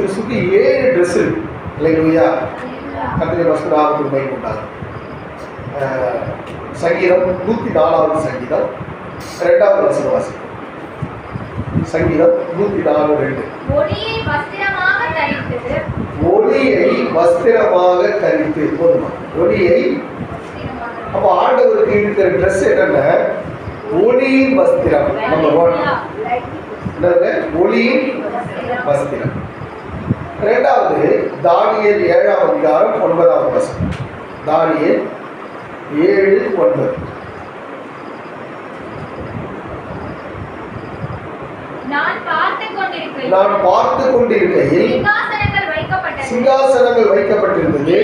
கிறிஸ்துக்கு ஏழு ட்ரெஸ் இருக்கு. இல்லையா கத்திரி பஸ்து நாற்பது பை கொண்டாங்க சங்கீதம் நூற்றி நாலாவது சங்கீதம். ரெண்டாவது வசனம் வாசிக்கும் சங்கீதம் நூற்றி நாலு ரெண்டு. ஒளியை வஸ்திரமாக தரித்து. போதுமா? ஒளியை. அப்போ ஆண்டவருக்கு இருக்கிற ட்ரெஸ் என்னென்ன? ஒளியின் வஸ்திரம். நம்ம ஒளியின் வஸ்திரம். ரெண்டாவது தானியல் ஏழாம் அதிகாரம் ஒன்பதாவது வசனம். தானியல் ஏழு ஒன்பது. நான் பார்த்து கொண்டிருக்கையில் சிங்காசனங்கள் வைக்கப்பட்டிருந்தது.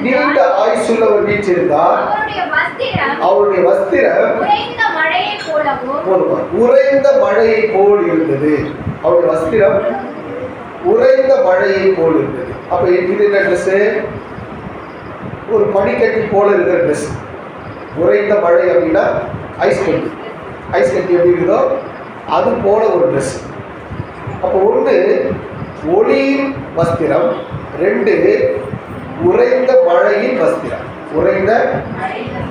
நீண்ட ஆயுசுள்ளவர் வீற்றிருந்தார். அவருடைய வஸ்திரம் உறைந்த மழையை போல் இருந்தது. அவருடைய வஸ்திரம் உறைந்த மழையை போல் இருக்குது அப்போ இது என்ன ட்ரெஸ் ஒரு பனிக்கட்டி போல இருக்கிற ட்ரெஸ் உறைந்த மழை அப்படின்னா ஐஸ் கட்டி ஐஸ் கட்டி எப்படி இருக்குதோ அது போல ஒரு ட்ரெஸ் அப்போ ஒன்று ஒளியின் வஸ்திரம். ரெண்டு உறைந்த மழையின் வஸ்திரம். உறைந்த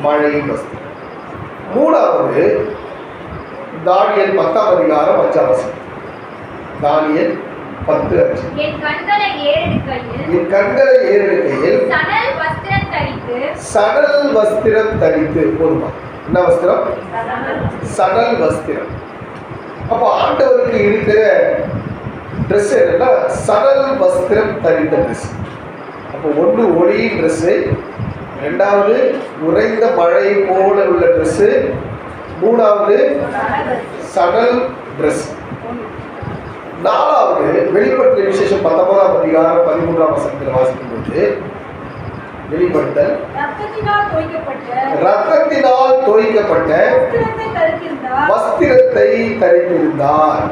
மழையின் வஸ்திரம். மூணாவது தானியல் பத்தாம் அதிகாரம் அஞ்சாம் வசனம். தானியல் பத்து என் கண்களை ஏறெடுக்கையில் என் கண்களை ஏறெடுக்கையில் சணல் வஸ்திரம் தரித்து சணல் வஸ்திரம் தரித்து போதுமா என்ன வஸ்திரம்? சணல் வஸ்திரம். அப்போ ஆண்டவருக்கு இருக்கிற ட்ரெஸ் என்னன்னா சணல் வஸ்திரம் தரித்த ட்ரெஸ் அப்போ ஒன்று ஒளியின் ட்ரெஸ்ஸு ரெண்டாவது உறைந்த மழை போல உள்ள ட்ரெஸ்ஸு மூணாவது சணல் ட்ரெஸ் நாலாவது வெளிப்படுத்தல் விசேஷம் பத்தொன்பதாம் அதிகாரம் பதிமூன்றாம் வசனத்தில் வாசிக்கும்போது வெளிப்படுத்தல். ரத்தத்தினால் தோய்க்கப்பட்ட வஸ்திரத்தை தரித்திருந்தார்.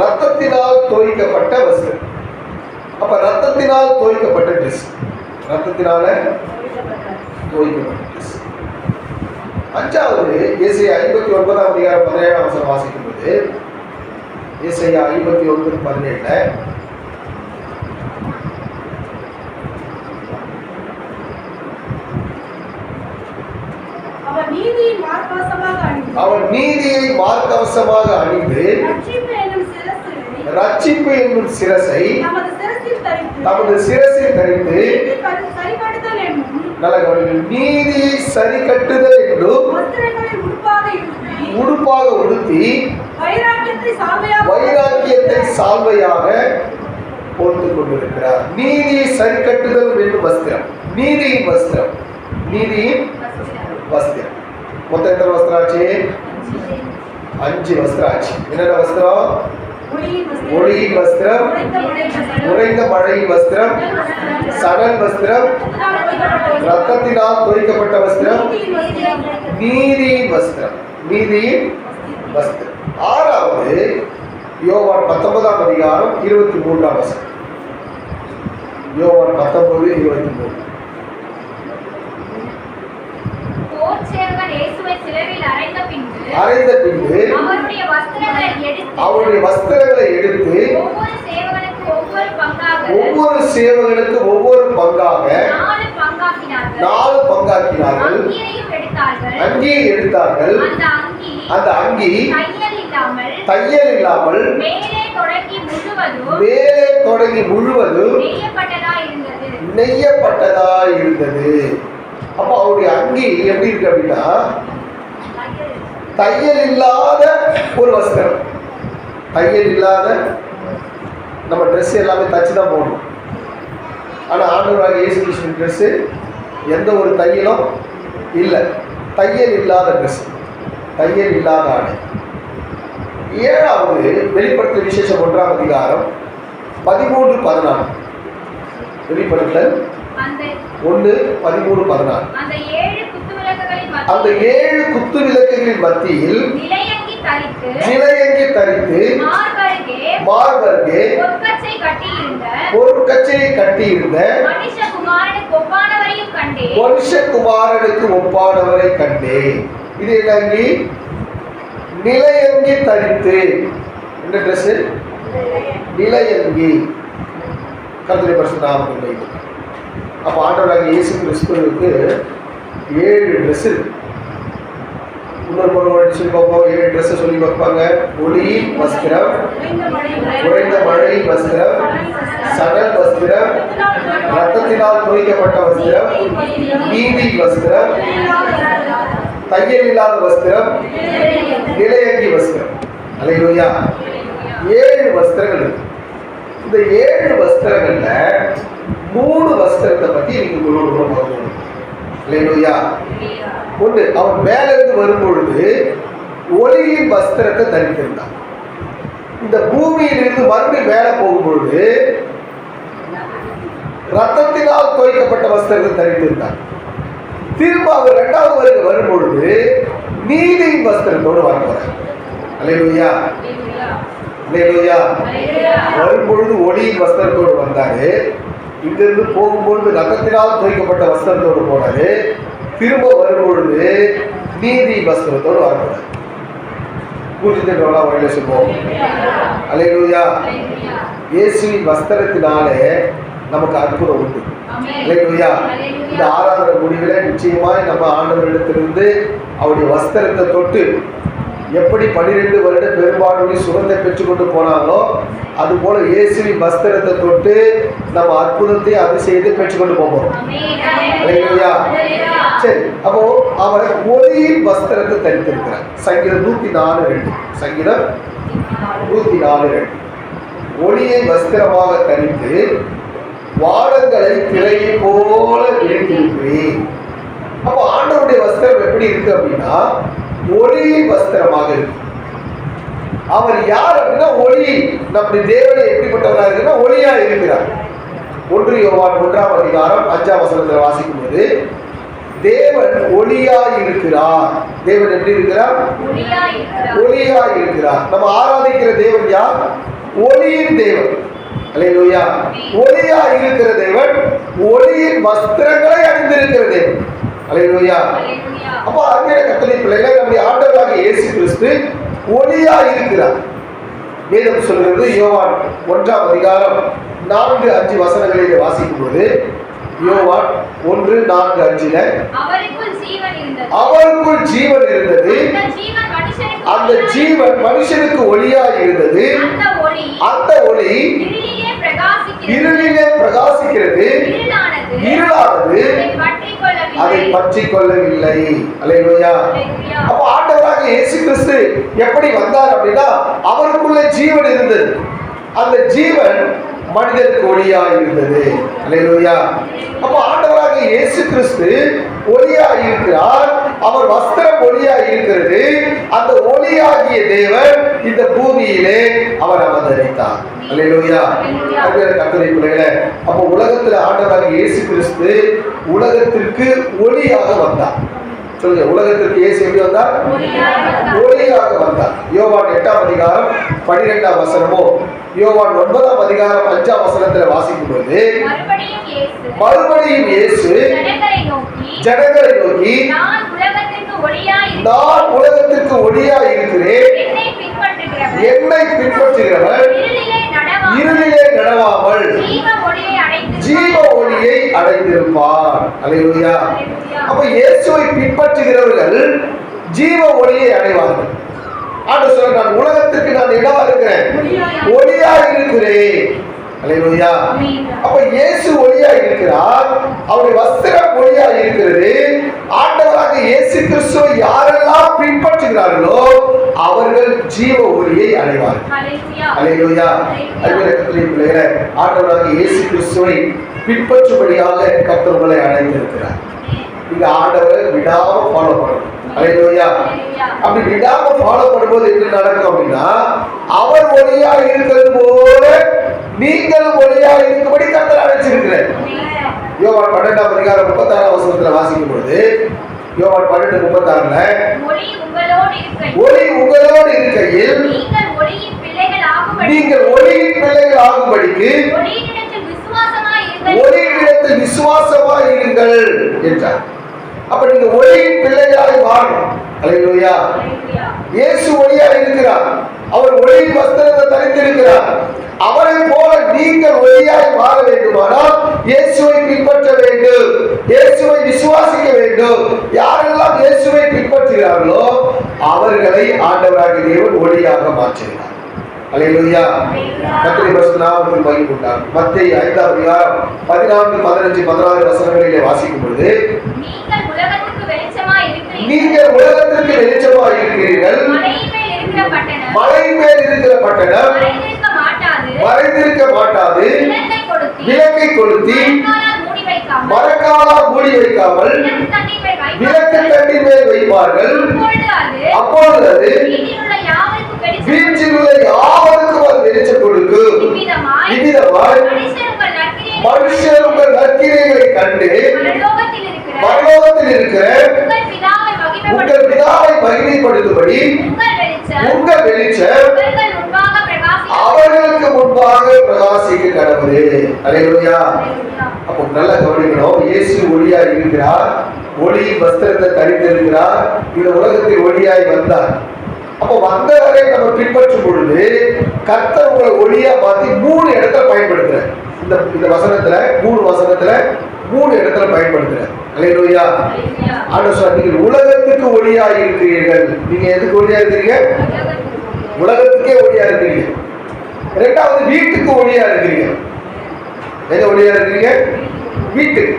ரத்தத்தினால் தோய்க்கப்பட்ட வஸ்திரம். அப்ப ரத்தத்தினால் தோய்க்கப்பட்ட ட்ரெஸ் ரத்தத்தினால தோய்க்கப்பட்ட ட்ரெஸ் அஞ்சாவது ஏசையா ஐம்பத்தி ஒன்பதாம் அதிகாரம் பதினேழாம் வசனம் வாசிக்கும்போது ஏசையா ஐம்பத்தி ஒன்பது பதினேழுல அவர் நீதியை மார்க்கவசமாக அணிந்து ரட்சிப்பு என்னும் சிரசை தமது சிரசில் தரித்து. நீதியை சரி கட்டுதல் என்றும் உடுப்பாக உடுத்தி வைராக்கியத்தை சால்வையாக போட்டுக் கொண்டிருக்கிறார் நீதியை சரி கட்டுதல் என்னும் வஸ்திரம். நீதியின் வஸ்திரம். நீதியின் வஸ்திரம். மொத்தம் எத்தனை வஸ்திரம் ஆச்சு அஞ்சு வஸ்திரம் ஆச்சு என்னென்ன வஸ்திரம்? ஒளியின் வஸ்திரம், உறைந்த மழை வஸ்திரம், உறைந்த மழையின் வஸ்திரம். சணல் வஸ்திரம். ரத்தத்தினால் தோய்க்கப்பட்ட வஸ்திரம், நீதியின் வஸ்திரம். நீதியின் வஸ்திரம். ஆறாவது யோவான் பத்தொன்பதாம் அதிகாரம் இருபத்தி மூன்றாம் வசனம். யோவான் பத்தொன்பது இருபத்தி மூணு அறைந்த பின்பு அவருடைய வஸ்திரங்களை எடுத்து ஒவ்வொரு சேவகனுக்கு ஒவ்வொரு பங்காக நாலு பங்காக்கினார்கள் அங்கியையும் எடுத்தார்கள். அந்த அங்கி அங்கி தையல் இல்லாமல் மேலே தொடங்கி முழுவதும் நெய்யப்பட்டதா இருந்தது. அப்போ அவருடைய அங்கி எப்படி இருக்கு அப்படின்னா தையல் இல்லாத ஒரு வஸ்திரம். தையல் இல்லாத நம்ம ட்ரெஸ் எல்லாமே தச்சு தான் போடணும். ஆனால் ஆண்டவராக இயேசு கிருஷ்ணன் ட்ரெஸ்ஸு எந்த ஒரு தையலும் இல்லை. தையல் இல்லாத ட்ரெஸ் தையல் இல்லாத ஆடை. ஏழாவது வெளிப்படுத்தல் விசேஷம் ஒன்றாம் அதிகாரம் பதிமூன்று பதினாறு வெளிப்படுத்தல். ஒன்று பதிமூணு பதினாறு அந்த ஏழு குத்து விளக்குகளின் அந்த மத்தியில் நிலையங்கி தரித்து மார்பருகே பொருட்கச்சையை கட்டியிருந்த மனுஷகுமாரனுக்கு ஒப்பானவரை கண்டேன். இது என்ன நிலையங்கி தரித்து. என்ன ட்ரெஸ் நிலையங்கி. கருத்துரை பரிசு நாமத்தில் அப்போ ஆண்டவராக இயேசு கிறிஸ்துவுக்கு ஏழு ட்ரெஸ் இருக்கு. இன்னொரு ஒரு சொல்லி பார்ப்போம் ஏழு ட்ரெஸ் சொல்லி பார்ப்பாங்க. ஒளி வஸ்திரம் குறைந்த மழை வஸ்திரம் சடல் வஸ்திரம் ரத்தத்தினால் துவைக்கப்பட்ட வஸ்திரம் நீதி வஸ்திரம் தையல் இல்லாத வஸ்திரம் நிலையங்கி வஸ்திரம். அலையிலோயா. ஏழு வஸ்திரங்கள் இருக்கு. இந்த ஏழு வஸ்திரங்கள்ல மூணு வஸ்திரத்தை பத்தி நீங்க உங்களோட பார்க்கணும் அலையிலோயா. ஒன்று அவன் மேல வரும்பொழுது ஒளியின் வஸ்திரத்தை தரித்திருந்தான். இந்த பூமியிலிருந்து மறுபடியும் மேலே போகும்பொழுது ரத்தத்தினால் துவைக்கப்பட்ட வஸ்திரத்தை தரித்திருந்தான். திரும்ப அவர் இரண்டாவது வருகை வரும்பொழுது நீதியின் வஸ்திரத்தோடு வரப்போறார் அலையிலோயா அலையிலோயா வரும்பொழுது ஒளியின் வஸ்திரத்தோடு வந்தாரு. இங்கிருந்து போகும்பொழுது ரத்தத்தினால் துவைக்கப்பட்ட வஸ்திரத்தோடு போனாரு. திரும்ப வரும்பொழுது நீதி வஸ்திரத்தோடு வரப்போறார் பூஜித்தோட வழியில சொல்லுவோம். அலையிலோயா இயேசுவின் வஸ்திரத்தினாலே நமக்கு அற்புதம் உண்டு. அல்லேலூயா இந்த ஆராதனை முடிவில் நிச்சயமாய் நம்ம ஆண்டவரிடத்திலிருந்து அவருடைய வஸ்திரத்தை தொட்டு எப்படி பன்னிரெண்டு வருட பெரும்பான்மை சுகந்தை பெற்றுக்கொண்டு போனாங்களோ அதுபோல இயேசுவின் வஸ்திரத்தை தொட்டு நம்ம அற்புதத்தை அதிசயத்தை பெற்றுக்கொண்டு போவோம். அல்லேலூயா சரி அப்போ அவர் ஒளியின் வஸ்திரத்தை தரித்திருக்கிறார். சங்கீதம் நூத்தி நாலு ரெண்டு. சங்கீதம் நூத்தி நாலு ரெண்டு. ஒளியை வஸ்திரமாக தரித்து வானங்களை திரையை போல விரித்திருக்கிறேன் அப்போ ஆண்டவருடைய வஸ்திரம் எப்படி இருக்கு அப்படின்னா ஒளியின் வஸ்திரமாக இருக்கு. அவர் யார் அப்படின்னா ஒளி. நம்முடைய தேவனை எப்படிப்பட்டவராக இருக்குன்னா ஒளியா இருக்கிறார். ஒன்று யோவான் ஒன்றாம் அதிகாரம் அஞ்சாம் வசனத்தில் வாசிக்கும் போது தேவன் ஒளியாய் இருக்கிறார் தேவன் எப்படி இருக்கிறார்? ஒளியாய் இருக்கிறார் நம்ம ஆராதிக்கிற தேவன் யார்? ஒளியின் தேவன். அல்லேலூயா. ஒளியா இருக்கிற தேவன் ஒளியின் வஸ்திரங்களை அணிந்திருக்கிற தேவன். அல்லேலூயா. அப்போ அங்கே கத்தனை பிள்ளைகளை நம்முடைய ஆண்டவராக இயேசு கிறிஸ்து ஒளியா இருக்கிறார் வேதம் சொல்கிறது யோவான் ஒன்றாம் அதிகாரம் நான்கு அஞ்சு வசனங்களிலே வாசிக்கும் போது யோவான் ஒன்று நான்கு அஞ்சுல அவருக்குள் ஜீவன் இருந்தது. அந்த ஜீவன் மனுஷனுக்கு ஒளியா இருந்தது. அந்த ஒளி இருளிலே பிரகாசிக்கிறது. இருளானது. அதை பற்றி கொள்ளவில்லை. அல்லேலூயா அப்போ ஆண்டவராக இயேசு கிறிஸ்து எப்படி வந்தார் அப்படின்னா அவருக்குள்ள ஜீவன் இருந்தது. அந்த ஜீவன் மனிதனுக்கு ஒளியா இருந்தது அலையலோயா அப்போ ஆண்டவராக இயேசு கிறிஸ்து ஒளியா இருக்கிறார் அவர் வஸ்திரம் ஒளியா இருக்கிறது அந்த ஒளியாகிய தேவன் இந்த பூமியிலே அவர் அவதரித்தார். அலையலோயா அருமையான கர்த்தருடைய பிள்ளைகளே அப்போ உலகத்துல ஆண்டவராக இயேசு கிறிஸ்து உலகத்திற்கு ஒளியாக வந்தார். சொல்லுங்க உலகத்திற்கு இயேசு எப்படி வந்தார்? ஒளியாக வந்தார். யோவான் எட்டாம் அதிகாரம் பன்னிரெண்டாம் வசனமோ யோவான் ஒன்பதாம் அதிகாரம் அஞ்சாம் வசனத்துல வாசிக்கும் போது மறுபடியும் இயேசு ஜனங்களை நோக்கி நான் உலகத்திற்கு ஒளியா இருக்கிறேன். என்னை பின்பற்றுகிறவர் இருளிலே நடவாமல் ஜீவ ஒளியை அடைந்திருப்பார். அல்லேலூயா அப்ப இயேசுவை பின்பற்றுகிறவர்கள் ஜீவ ஒளியை அடைவார்கள். ஆண்டு சொல்ல நான் உலகத்திற்கு நான் இடமா இருக்கிறேன்? ஒளியா இருக்கிறேன். அல்லேலூயா அப்ப இயேசு ஒளியா இருக்கிறார். அவருடைய வஸ்திரம் ஒளியா இருக்கிறது. ஆண்டவராக இயேசு கிறிஸ்துவை யாரெல்லாம் பின்பற்றுகிறார்களோ அவர்கள் ஜீவ ஒளியை அடைவார்கள். அருமையான கர்த்தருடைய பிள்ளைகளே ஆண்டவராக இயேசு கிறிஸ்துவை பின்பற்றும்படியாக கர்த்தர் உங்களை அழைத்திருக்கிறார் நீங்க ஆண்டவரை விடாம ஃபாலோ பண்ணணும் அல்லேலூயா அப்படி விடாம ஃபாலோ பண்ணும்போது என்ன நடக்கும் அப்படின்னா அவர் ஒளியா இருக்கிறது போல நீங்களும் ஒளியா இருக்கும்படி கர்த்தர் அழைச்சிருக்கிறார். யோவான் பன்னெண்டாம் அதிகாரம் முப்பத்தாறாம் வசனத்துல வாசிக்கும் பொழுது யோவான் பன்னெண்டு முப்பத்தாறுல ஒளி உங்களோடு இருக்கையில். நீங்கள் ஒளியின் பிள்ளைகள் நீங்கள் ஆகும்படிக்கு ஒளியிடத்தில் விசுவாசமாய் இருங்கள் என்றார். அப்ப நீங்க ஒளியின் பிள்ளைகளாய் மாறணும். அல்லேலூயா இயேசு ஒளியா இருக்கிறார். அவர் ஒளியின் வஸ்திரத்தை தரித்திருக்கிறார். அவரை போல நீங்கள் ஒளியாய் மாற வேண்டுமானால் இயேசுவை பின்பற்ற வேண்டும். இயேசுவை விசுவாசிக்க வேண்டும். யாரெல்லாம் இயேசுவை பின்பற்றுகிறார்களோ அவர்களை ஆண்டவராகிய தேவன் ஒளியாக மாற்றுகிறார். அல்லேலூயா கத்திரி பஸ் நாமத்தில் மகிழ்ந்தார் மத்திய ஐந்தாம் அதிகாரம் பதினான்கு பதினஞ்சு பதினாறு வசனங்களிலே வாசிக்கும் பொழுது நீங்கள் உலகத்திற்கு வெளிச்சமாக இருக்கிறீர்கள். மேல் மலை இருக்கிற பட்டணம். மறைந்திருக்க மாட்டாது. விளக்கை கொளுத்தி. மரக்காலால் மூடி வைக்காமல் விளக்கு தண்ணீர் மேல் வைப்பார்கள். அப்பொழுது அது வீட்டில் உள்ள யாவருக்கும் அது வெளிச்சம் கொடுக்கும். இவ்விதமாய் மனுஷர் உங்கள் நற்கிரைகளை கண்டு பரலோகத்தில் இருக்கிற உங்கள் பிதாவை மகிமைப்படுத்தும்படி உங்கள் வெளிச்சம் அவர்களுக்கு முன்பாக பிரகாசிக்க கடவுளே. அலையா அப்போ நல்லா கவனிக்கணும். இயேசு ஒளியா இருக்கிறார். ஒளி வஸ்திரத்தை தரித்திருக்கிறார். இந்த உலகத்தில் ஒளியாய் வந்தார். அப்போ வந்தவரை நம்ம பின்பற்றும் பொழுது கர்த்தர் உங்களை ஒளியா மாத்தி மூணு இடத்துல பயன்படுத்துற இந்த இந்த வசனத்துல மூணு வசனத்துல மூணு இடத்துல பயன்படுத்துற அலையா ஆண்டு சார் நீங்கள் உலகத்துக்கு ஒளியா இருக்கிறீர்கள். நீங்க எதுக்கு ஒளியா இருக்கிறீங்க? உலகத்துக்கே ஒளியா இருக்கிறீங்க. ரெண்டாவது வீட்டுக்கு ஒளியா இருக்கிறீங்க. எங்க ஒளியா இருக்கிறீங்க? வீட்டுக்கு.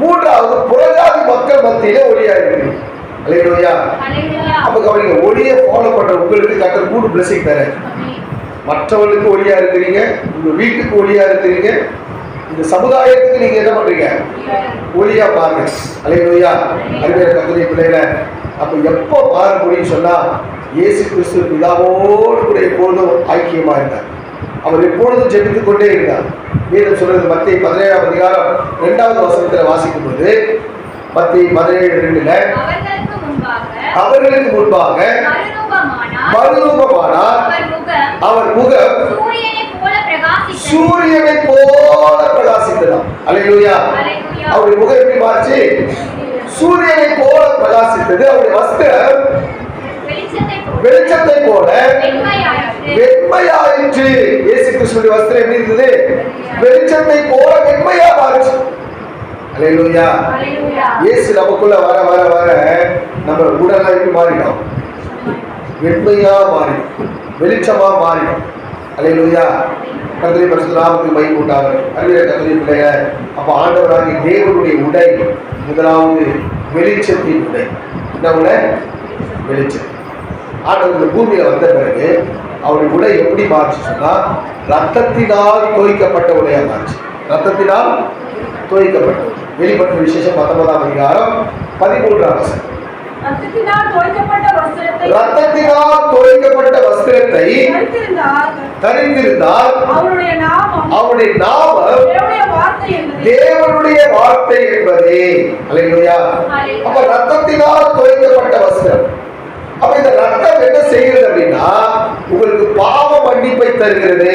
மூன்றாவது புறஜாதி மக்கள் மத்தியில ஒளியா இருக்கிறீங்க. அல்லையா அப்ப கவனிங்க ஒளியை ஃபாலோ பண்ற உங்களுக்கு கட்டர் மூணு பிளஸிங் தர மற்றவர்களுக்கு ஒளியா இருக்கிறீங்க உங்க வீட்டுக்கு ஒளியா இருக்கிறீங்க இந்த சமுதாயத்துக்கு நீங்க என்ன பண்றீங்க? ஒளியா பாருங்க. அலையா அறிவியல் கத்தனை பிள்ளைகள அப்ப எப்போ முடியும் சொன்னா இயேசு கிறிஸ்து பிதாவோடு கூட எப்பொழுதும் ஐக்கியமா இருந்தார். அவர் எப்பொழுதும் ஜெபித்துக் கொண்டே இருந்தார். வேதம் சொல்றது மத்திய பதினேழாம் அதிகாரம் இரண்டாவது வசனத்துல வாசிக்கும் போது மத்திய பதினேழு ரெண்டுல அவர்களுக்கு முன்பாக மறுரூபமானார் அவர் முகம் சூரியனை போல பிரகாசித்ததாம் அல்லேலூயா. அவருடைய முகம் எப்படி மாறிச்சு? சூரியனை போல பிரகாசித்தது. அவருடைய வஸ்திரம் வெளிச்சத்தை போல வெண்மையாயிற்று. இயேசு கிறிஸ்துடைய வஸ்திரம் எப்படி இருந்தது? வெளிச்சத்தை போல வெண்மையா மாறிச்சு. அல்லேலூயா. இயேசு நமக்குள்ள வர வர வர நம்ம எப்படி மாறிடும் வெண்மையா மாறிடும். வெளிச்சமா மாறிடும். அல்லேலூயா கத்திரி பரிசுராமத்துக்கு மயம் உண்டாகும் அறிவியல் கத்திரி பிள்ளைங்க அப்ப ஆண்டவராகிய தேவனுடைய உடை முதலாவது வெளிச்சத்தின் உடை. என்ன உடை? வெளிச்சம். ஆண்டவர் இந்த பூமியில வந்த பிறகு அவருடைய உடை எப்படி மாறிச்சு சொன்னா ரத்தத்தினால் தோய்க்கப்பட்ட உடையா மாறிச்சு. ரத்தத்தினால் தோய்க்கப்பட்ட. வெளிப்பட்ட விசேஷம் பத்தொன்பதாம் அதிகாரம் பதிமூன்றாம் வசனம். ரத்தத்தினால் தோய்க்கப்பட்ட வஸ்திரத்தை. தரித்திருந்தால் அவருடைய நாமம் தேவனுடைய வார்த்தை என்பது. அல்லேலூயா அப்ப ரத்தத்தினால் தோய்க்கப்பட்ட வஸ்திரம். அப்ப இந்த ரத்தம் என்ன செய்கிறது அப்படின்னா உங்களுக்கு பாவ மன்னிப்பை தருகிறது.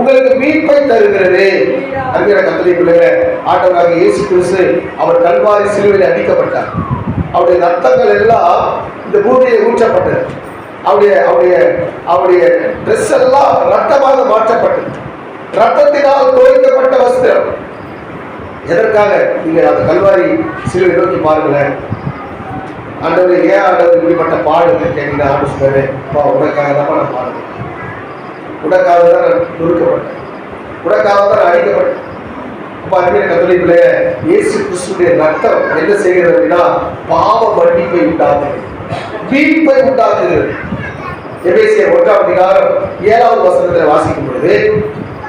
உங்களுக்கு மீட்பை தருகிறது. அறிஞர கத்தனை பிள்ளைகளை ஆண்டவராக இயேசு கிறிஸ்து அவர் கல்வாரி சிலுவையில் அடிக்கப்பட்டார். அவருடைய ரத்தங்கள் எல்லாம் இந்த பூமியை ஊற்றப்பட்டது. அவருடைய அவருடைய அவருடைய ட்ரெஸ் எல்லாம் ரத்தமாக மாற்றப்பட்டது. ரத்தத்தினால் தோய்க்கப்பட்ட வஸ்திரம். எதற்காக? நீங்கள் அந்த கல்வாரி சிலுவை நோக்கி பாருங்களேன். ஆண்டவர் ஏன் ஆண்டவர் இப்படிப்பட்ட பாடுகள் கேட்டீங்கன்னா ஆண்டு சொன்னாரு அப்பா உனக்காக தான் நான் பாடுவேன் உனக்காக தான் நான் நொறுக்கப்பட்டேன். உனக்காக தான் நான் அழிக்கப்பட்டேன். அப்போ அறிவியல் கத்தோலிப்பிலே இயேசு கிறிஸ்துடைய ரத்தம் என்ன செய்கிறது அப்படின்னா பாவ மன்னிப்பை உண்டாக்குகிறது. மீட்பை உண்டாக்குகிறது. எபேசிய ஒன்றாம் அதிகாரம் ஏழாவது வசனத்தில் வாசிக்கும் பொழுது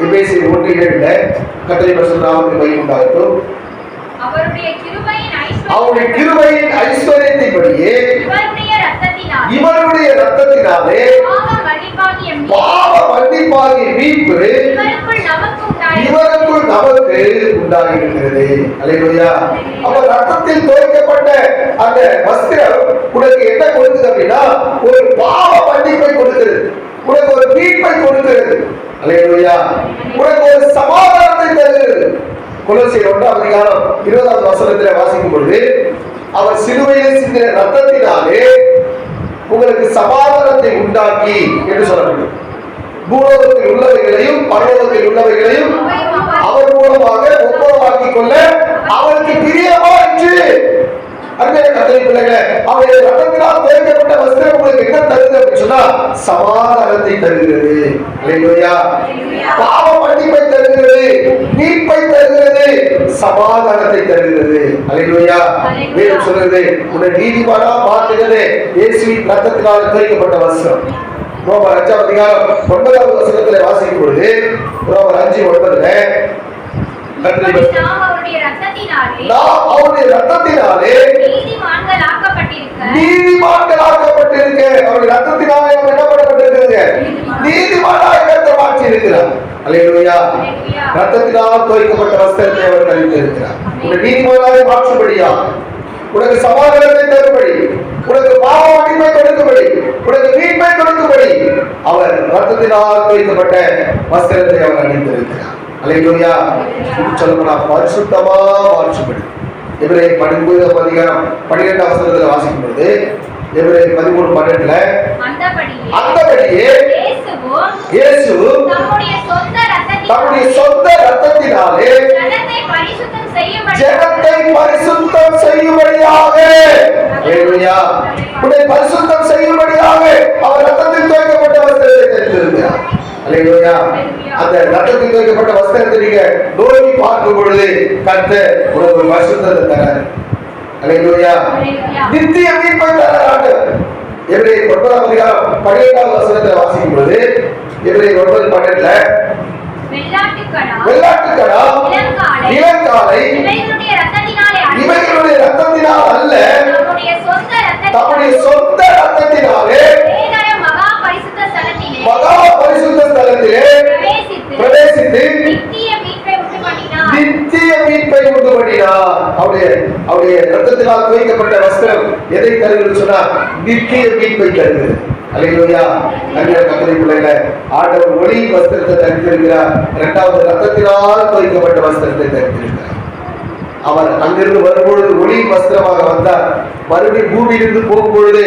எபேசிய ஒன்று ஏழுல கத்தரை பரிசுத்தாமத்துக்கு மையம் உண்டாகட்டும். அவருடைய கிருபையின் அவருடைய கிருபையின் ஐஸ்வர்யத்தின்படியே இவருடைய ரத்தத்தினால் பாவ மன்னிப்பாகிய மீட்பு. இவருக்குள் நமக்கு நமக்கு உண்டாகியிருக்கிறது அல்லேலூயா அப்ப ரத்தத்தில் தோய்க்கப்பட்ட அந்த வஸ்திரம் உனக்கு என்ன கொடுக்குது அப்படின்னா ஒரு பாவ மன்னிப்பை கொடுக்கிறது உனக்கு ஒரு மீட்பை கொடுக்கிறது அல்லேலூயா உனக்கு ஒரு சமாதானத்தை தருகிறது. குலசியர் ஒன்றாம் அதிகாரம் இருபதாவது வசனத்தில் வாசிக்கும் பொழுது அவர் சிலுவையில் சிந்தின ரத்தத்தினாலே உங்களுக்கு சமாதானத்தை உண்டாக்கி என்று சொல்லப்படும் பூலோகத்தில் உள்ளவைகளையும் பரலோகத்தில் உள்ளவைகளையும் அவர் மூலமாக ஒப்புரவாக்கிக் கொள்ள அவருக்கு பிரியமாயிற்று அருமையான கத்தரி பிள்ளைகளே அவருடைய ரத்தத்தினால் தேவைப்பட்ட வஸ்திரம் உங்களுக்கு என்ன தருது அப்படின்னு சொன்னா சமாதானத்தை தருகிறது. பாவ மன்னிப்பை தருகிறது மீட்பை தருகிறது சமாதானத்தை அல்லேலூயா வேதம் சொல்கிறது உன்னை நீதிமானா மாற்றுகிறது. இயேசுவின் ரத்தத்தினால் துவைக்கப்பட்ட வஸ்திரம். ரோமர் அஞ்சாம் அதிகாரம் ஒன்பதாவது வசனத்துல வாசிக்கும் பொழுது ரோமர் அஞ்சு ஒன்பதுல நாம் அவருடைய ரத்தத்தினாலே நாம் நீதிமான்களாக்கப்பட்டிருக்க அவருடைய ரத்தத்தினாலே நம்ம என்ன பண்ணப்பட்டிருக்கிறது? நீதிமானாய் கருத்த மாற்றி இருக்கிறார் அல்லேலூயா. ரத்தத்தினால் துவைக்கப்பட்ட வஸ்திரத்தை அவர் கழித்து இருக்கிறார் உன்னை நீதிமானாய் மாற்றும்படியா? உனக்கு சமாதானத்தை தரும்படி உனக்கு பாவ மன்னிப்பை கொடுக்கும்படி உனக்கு மீட்பை கொடுக்கும்படி அவர் ரத்தத்தினால் துவைக்கப்பட்ட வஸ்திரத்தை அவர் அணிந்திருக்கிறார். இன்னும் சொல்லப்போனா பரிசுத்தமா மாற்றும்படி. இவரை பதிமூணு அதிகாரம் பன்னிரெண்டாம் வசனத்துல வாசிக்கும் பொழுது இவரை பதிமூணு பன்னெண்டுல அந்தபடியே இயேசு தம்முடைய சொந்த ரத்தத்தினாலே ஜனத்தை பரிசுத்தம் செய்யும்படியாக. உன்னை பரிசுத்தம் செய்யும்படியாக அவர் ரத்தத்தில் துவைக்கப்பட்ட வஸ்திரத்தை தெரிந்திருக்கிறார். அந்த ரத்தத்தில் துவைக்கப்பட்ட வஸ்திரத்தை நீங்க நோக்கி பார்க்கும் பொழுது கத்த உனக்கு பரிசுத்தத்தை தராரு அல்லேலூயா. நித்திய மீட்பை தரார் எபிரேயர் ஒன்பதாம் அதிகாரம் பன்னிரெண்டாவது வசனத்தை வாசிக்கும் பொழுது எபிரேயர் ஒன்பது பன்னெண்டுல வெள்ளாட்டுக்கடா இளங்காலை இவைகளுடைய ரத்தத்தினாலே அல்ல, தம்முடைய சொந்த ரத்தத்தினாலே மகா பரிசுத்த ஸ்தலத்திலே. பிரவேசித்து நித்திய மீட்பை உண்டு பண்ணினார் அவருடைய அவருடைய ரத்தத்தினால் துவைக்கப்பட்ட வஸ்திரம் எதை தருகிறது சொன்னா நித்திய மீட்பை தருகிறது. அல்லேலூயா. அருமையான கத்தரி பிள்ளைகள. ஆண்டவர் ஒளி வஸ்திரத்தை தரித்திருக்கிறார். இரண்டாவது ரத்தத்தினால் துவைக்கப்பட்ட வஸ்திரத்தை தரித்திருக்கிறார். அவர் அங்கிருந்து வரும்பொழுது ஒளி வஸ்திரமாக வந்தார். மறுபடியும் பூமியிலிருந்து போகும்பொழுது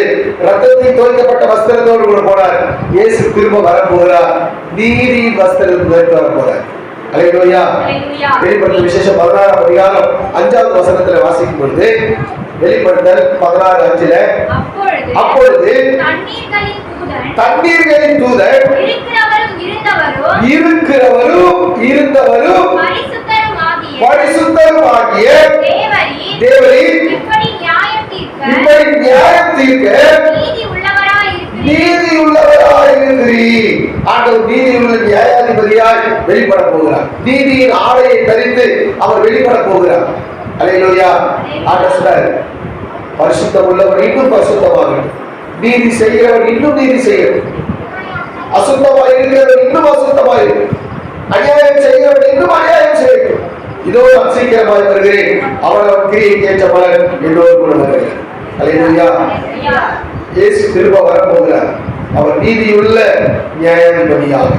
ரத்தத்தில் துவைக்கப்பட்ட வஸ்திரத்தோடு கூட போனார். இயேசு திரும்ப வரப்போகிறார். நீதியின் வஸ்திரத்தில் வர போறார் அலையா. வெளிப்படுத்தல் விசேஷம் பதினாறாம் அதிகாரம் அஞ்சாவது வசனத்துல வாசிக்கும் பொழுது வெளிப்படுத்தல் பதினாறு அஞ்சுல அப்பொழுது தண்ணீர்களின் தூதர் இருக்கிறவரும் இருந்தவரும் பரிசுத்தரும் ஆகிய தேவரீர் இப்படி தீர்க்க நீதி உள்ளவராய் இருக்கிறீர் ஆண்டவர் நீதி உள்ள நியாயாதிபதியாய் வெளிப்பட போகிறார். நீதியின் ஆடையை தரித்து அவர் வெளிப்பட போகிறார். அலையிலோயா ஆண்டவர் பரிசுத்தம் உள்ளவர் இன்னும் பரிசுத்தமாக நீதி செய்கிறவர் இன்னும் நீதி செய்யணும் அசுத்தமாய் இருக்கிறவர் இன்னும் அசுத்தமாய் இருக்கும் அநியாயம் செய்கிறவர் இன்னும் அநியாயம் செய்யட்டும். இதோ நான் சீக்கிரமாய் வருகிறேன். அவரவர் கிரியை ஏற்ற பலன் என்னோடு கூட வருகிறேன் அல்லேலூயா. இயேசு திரும்ப வரப்போகிறார். அவர் நீதியுள்ள நியாயாதிபதியாக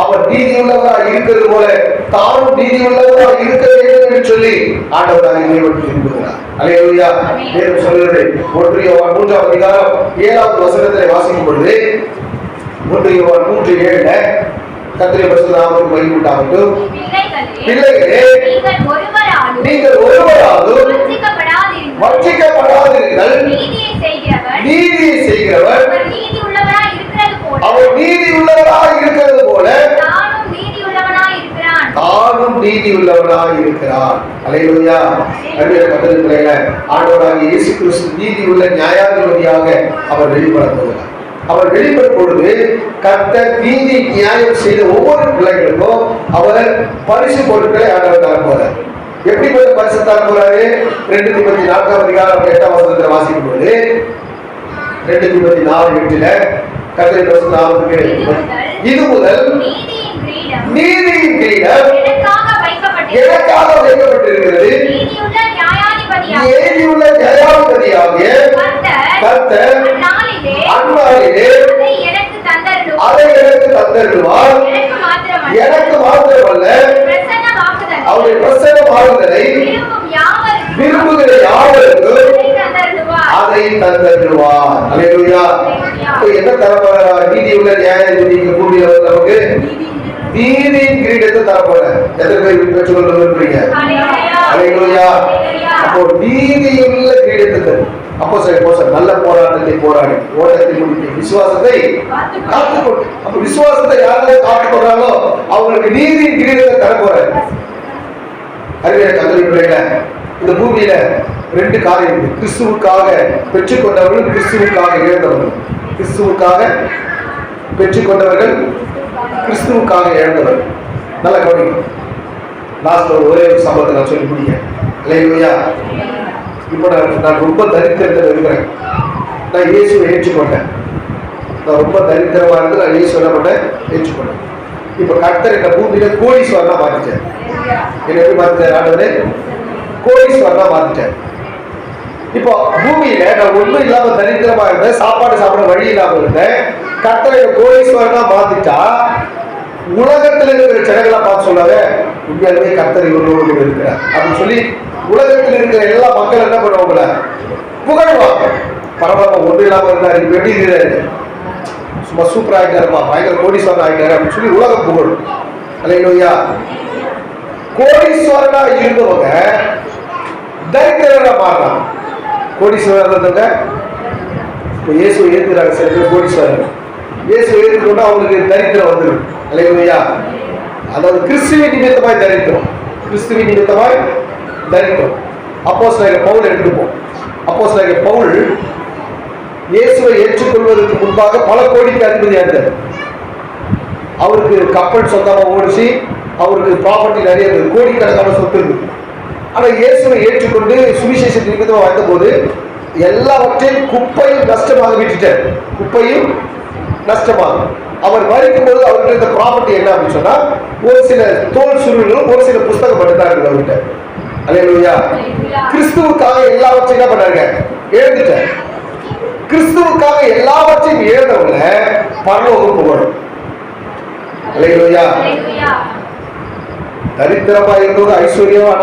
அவர் நீதியுள்ளவராக இருக்கிறது போல தானும் நீதியுள்ளவராக இருக்க வேண்டும் என்று சொல்லி ஆண்டவராக இறைவன் விரும்புகிறார். அல்லேலூயா வேதம் சொல்கிறது ஒன்று யோவான் மூன்றாம் அதிகாரம் ஏழாவது வசனத்தை வாசிக்கும் பொழுது ஒன்று யோவான் மூன்று ஏழுல கத்திரை பரிசுத்தாமத்துக்கு மகிமை உண்டாகட்டும் பிள்ளைகளே, நீங்கள் ஒருவராலும். வஞ்சிக்கப்படாதீர்கள் நீதியை செய்கிறவர். அவர் நீதி உள்ளவராய் இருக்கிறது போல. தானும் நீதி உள்ளவராய் இருக்கிறார் அலையிலுயா. அருமையான கத்தரிப்பிள்ளைகள ஆண்டவராகிய இயேசு கிறிஸ்து நீதி உள்ள நியாயாதிபதியாக அவர் வெளிப்பட போகிறார் அவர் வெளிப்படும் பொழுது கர்த்தர் நீதி நியாயம் செய்த ஒவ்வொரு பிள்ளைகளுக்கும் அவர் பரிசு பொருட்களை ஆண்டவர் தர போறார் எப்படிப்பட்ட பரிசு தர போறாரு ரெண்டு இருபத்தி நான்காம் அதிகாரம் எட்டாம் வசனத்தில் வாசிக்கும் பொழுது ரெண்டு இருபத்தி நாலு எட்டுல கத்திரை பரிசு நாமத்துக்கு இது முதல் நீதியின் கிரீடம். எனக்காக வைக்கப்பட்டிருக்கிறது. நீதியுள்ள நியாயாதிபதியாகிய கர்த்தர் அந்நாளிலே அந்நாளிலே அதை எனக்கு தந்தருவார் எனக்கு மாத்திரமல்ல. அவருடைய விரும்பும் யாவருக்கும் விரும்புகிற யாவருக்கும் அதை தந்தருளுவார். அல்லேலூயா இப்போ என்ன தரப்போற நீதி உள்ள நியாய நீதிக்கு பூமியில வந்து நமக்கு நீதியின் கிரீடத்தை தரப்போற. எத்தனை பேர் பெற்றுக்கொள்ள விரும்புறீங்க அல்லேலூயா அப்போ நீதியுள்ள கிரீடத்தை அப்போ சரி அப்போ சார். நல்ல போராட்டத்தை போராடி ஓட்டத்தை முடித்து விசுவாசத்தை காத்துக்கொண்டு அப்ப விசுவாசத்தை யாரெல்லாம் காத்துக்கொள்றாங்களோ அவங்களுக்கு நீதியின் கிரீடத்தை தரப்போறாரு. அறிவியல் கல்லூரிகளில் இந்த பூமியில ரெண்டு காரியம் கிறிஸ்துவுக்காக பெற்றுக்கொண்டவர்கள் கிறிஸ்துவுக்காக இழந்தவர்கள் கிறிஸ்துவுக்காக பெற்றுக்கொண்டவர்கள் கிறிஸ்துவுக்காக இழந்தவர். நல்ல கவனிக்கும் லாஸ்ட் ஒரு ஒரே ஒரு சம்பவத்தை நான் சொல்லி முடிக்கிறேன். இல்லையா இப்போ நான் நான் ரொம்ப தரித்திரத்தில் இருக்கிறேன். நான் இயேசுவை ஏற்றுக்கொண்டேன். நான் ரொம்ப தரித்திரமாக இருந்து நான் இயேசு என்ன பண்ணேன்? ஏற்றுக்கொண்டேன். இப்போ கர்த்தர் இந்த பூமியில கோடீஸ்வரனா மாத்திட்டார் என்ன எப்படி மாத்திட்டார் ஆண்டவரே? கோடீஸ்வரனா மாத்திட்டார் இப்போ பூமியில நான் ஒண்ணும் இல்லாம தரித்திரமா இருந்தேன் சாப்பாடு சாப்பிட வழி இல்லாம இருந்தேன். கர்த்தரை கோடீஸ்வரனா மாத்திட்டா உலகத்துல இருக்கிற ஜனங்களை பார்த்து சொல்லாத உண்மையாலுமே கர்த்தர் இவர்களோடு கூட இருக்கிறார். அப்படின்னு சொல்லி உலகத்தில் இருக்கிற எல்லா மக்கள் என்ன பண்ணுவாங்கள புகழ்வாங்க. பரவாயில்ல ஒன்றும் இல்லாம இருந்தாரு இப்ப எப்படி இருக்கிறாரு சும்மா சூப்பர் ஆகிட்டாருமா பயங்கர கோடீஸ்வரன் ஆகிட்டாரு அப்படின்னு சொல்லி உலகம் புகழ். அல்லையா கோடீஸ்வரனா இருந்தவங்க தரித்திரனா மாறுறாங்க. கோடீஸ்வரர் இருந்தவங்க இப்போ இயேசு ஏற்றுறாங்க சில பேர் கோடீஸ்வரர். இயேசு ஏற்றுக்கொண்டு அவங்களுக்கு தரித்திரம் வந்துடும் அல்லையா அதாவது கிறிஸ்துவின் நிமித்தமாய் தரித்திரம். கிறிஸ்துவ நிமித்தமாய் தரித்திரம். அப்போஸ் பவுல் எடுத்துப்போம். அப்போஸ் பவுல் இயேசுவை ஏற்றுக்கொள்வதற்கு முன்பாக பல கோடிக்கு அதிபதியா இருந்தார் அவருக்கு கப்பல் சொந்தமா ஓடிச்சு அவருக்கு ப்ராப்பர்ட்டி நிறைய இருந்தது கோடிக்கணக்கான சொத்து இருந்தது. ஆனா இயேசுவை ஏற்றுக்கொண்டு சுவிசேஷ நிமித்தமா வந்தபோது எல்லாவற்றையும் குப்பையும் நஷ்டமாக விட்டுட்டார். குப்பையும் நஷ்டமாக. அவர் மறிக்கும் போது அவர்கிட்ட இருந்த ப்ராப்பர்ட்டி என்ன அப்படின்னு சொன்னா ஒரு சில தோல் சுருள்களும் ஒரு சில புஸ்தகம் மட்டும் தான் இருக்குது அவர்கிட்ட அல்லேலூயா கிறிஸ்துவுக்காக எல்லாவற்றையும் என்ன பண்ணாங்க எழுந்துட்டார் கிறிஸ்துவுக்காக எல்லாவற்றையும் இழந்தவங்க பரலோகம் புகழும் தரித்திரமா இருந்தவங்க ஐஸ்வர்யமான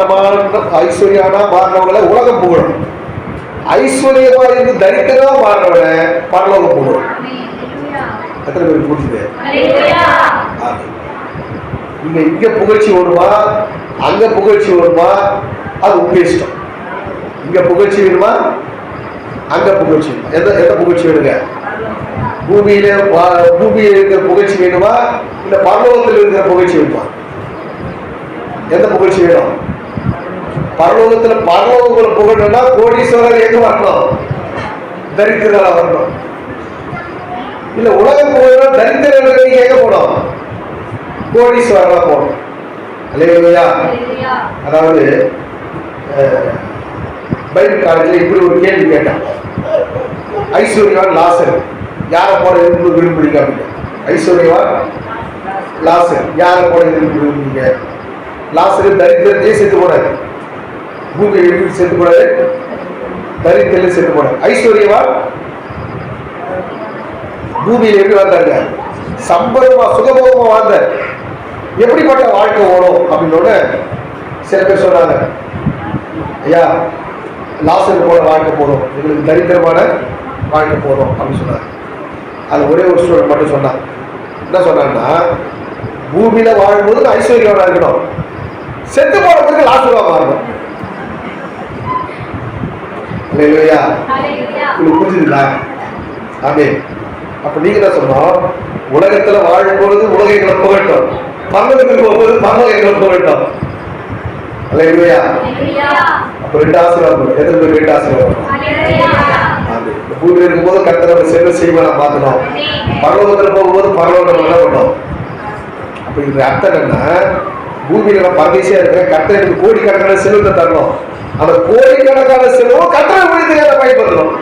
ஐஸ்வர்யானா மாறினவங்கள உலகம் புகழும். ஐஸ்வர்யமா இருந்து தரித்திரமா மாறினவனை பரலோகம் புகழும். எத்தனை பேர் புரிஞ்சுது. நீங்க இங்க புகழ்ச்சி வருமா? அங்க புகழ்ச்சி வருமா? அது உங்க இஷ்டம். இங்க புகழ்ச்சி வேணுமா? அங்க புகழ்ச்சி? எந்த எந்த புகழ்ச்சி வேணுங்க? பூமியில பூமியில இருக்கிற புகழ்ச்சி வேணுமா? இல்ல பரலோகத்தில் இருக்கிற புகழ்ச்சி வேணுமா? எந்த புகழ்ச்சி வேணும்? பரலோகத்துல பரலோகங்களை புகழணும்னா கோடீஸ்வரர் எங்க வரணும்? தரித்திரா வரணும். இல்ல உலகம் புகழணும் தரித்திரர்கள் எங்க போனோம் கோடீஸ்வரரா போகணும். இல்லையா அதாவது பைபிள் காலேஜில் இப்படி ஒரு கேள்வி கேட்டான். ஐஸ்வர்யவான் லாசர். யாரை போட இருந்து விரும்புறீங்க அப்படின்னு. ஐஸ்வர்யவான் லாசர். யாரை போட இருந்து விரும்புறீங்க? லாசர் தரித்திரத்தையே சேர்த்து போனாரு பூமி எப்படி சேர்த்து போனாரு தரித்திரம் சேர்த்து போனாரு ஐஸ்வர்யவான் பூமியில் எப்படி வந்தாங்க சம்பளமா சுகபோகமா வாழ்ந்தார். எப்படிப்பட்ட வாழ்க்கை ஓடும் அப்படின்னோட சில பேர் சொன்னாங்க ஐயா லாசர் போல வாழ்க்கை போதும் எங்களுக்கு தரித்திரமான வாழ்க்கை போதும் அப்படின்னு சொன்னாங்க அது ஒரே ஒரு ஸ்டூடெண்ட் மட்டும் சொன்னான் என்ன சொன்னான்னா பூமியில வாழும்போது நான் ஐஸ்வர்யவனா இருக்கணும். செத்து போன பிறகு லாசரா மாறணும் இல்லையா உங்களுக்கு புரிஞ்சுதுங்களா? ஆமே அப்ப நீங்க என்ன சொன்னோம் உலகத்துல வாழும் பொழுது உலகங்களை புகட்டும். பரலோகத்துக்கு போகும்போது பரலோகங்களை புகட்டும். இல்லையா அப்ப ரெண்டு ஆசீர்வாதம் எத்தனை பேர் ரெண்டு ஆசீர்வாதம் ஆமே இந்த பூமியில இருக்கும்போது கர்த்தரோட செல்வ செய்வனா மாத்தணும் பரலோகத்துல போகும்போது பரலோகம் என்ன பண்ணோம்? அப்ப இது அர்த்தம் என்ன பூமியில நான் பரதேசியா இருக்கிறேன் எனக்கு கோடிக்கணக்கான செல்வத்தை தரணும். அந்த கோடிக்கணக்கான செல்வம் கர்த்தரை விடுதலை பயன்படுத்தணும்.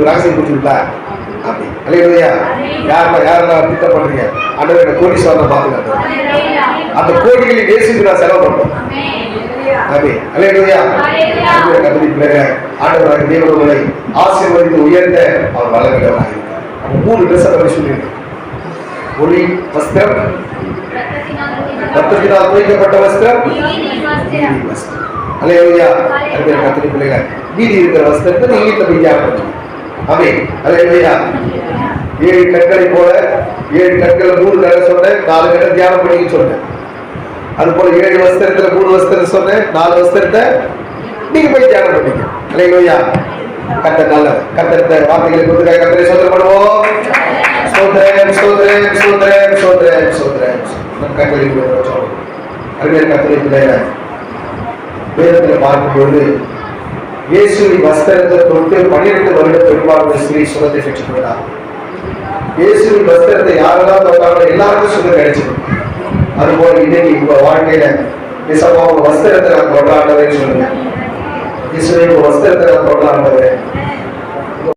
ரகசியம் புரிஞ்சுங்களா அப்படி. அலையா யாரெல்லாம் யாரெல்லாம் திட்டம் பண்றீங்க அண்ணன் என்ன கோடீஸ்வரனை பார்த்துக்காட்டு அந்த கோடிகளை நேசித்து நான் செலவு பண்ணணும். அப்படி. அலையா கபடி பிள்ளைங்க ஆண்டவராக தேவர்களை ஆசீர்வதித்து உயர்ந்த அவர் வளர்கிறவராக இருக்கிறார் மூணு ட்ரெஸ் பற்றி சொல்லியிருக்கேன் ஒளி வஸ்திரம் ரத்தத்தினால் துவைக்கப்பட்ட வஸ்திரம் அலையா அருமையான கத்திரி மீதி இருக்கிற வஸ்திரத்தை வீட்டில் போய் பண்ணுங்க அலையா ஏழு கற்களை போல ஏழு கற்களை மூணு கடை சொன்னேன் நாலு கடை தியானம் பண்ணிக்க சொன்னேன். அது போல ஏழு வஸ்திரத்துல மூணு வஸ்திரம் சொன்னேன் நாலு வஸ்திரத்தை நீங்க போய் தியானம் பண்ணீங்க. அலையா கத்தர் நல்ல கத்தர் வார்த்தைகளை கொடுத்து கத்தரை சோதனை பண்ணுவோம் சோதரேன் சோதரேன் சோதரேன் சோதரேன் சோதரேன் நம் கத்தரை அருமையான கத்தரை வேதத்தில் பார்க்கும்போது இயேசுவின் வஸ்திரத்தை தொட்டு பன்னிரெண்டு வருட பெரும்பாலான ஸ்திரீ சுகத்தை பெற்றுக்கொண்டார் இயேசுவின் வஸ்திரத்தை யாரெல்லாம் தொட்டாங்களோ எல்லாருக்கும் சுகம் கிடைச்சது அதுபோல இன்னைக்கு உங்க வாழ்க்கையில நிசமா உங்க வஸ்திரத்தை நான் கொண்டாடுறேன்னு சொல்லுங்க. இயேசுவை உங்க வஸ்திரத்தை நான் கொண்டாடுறேன்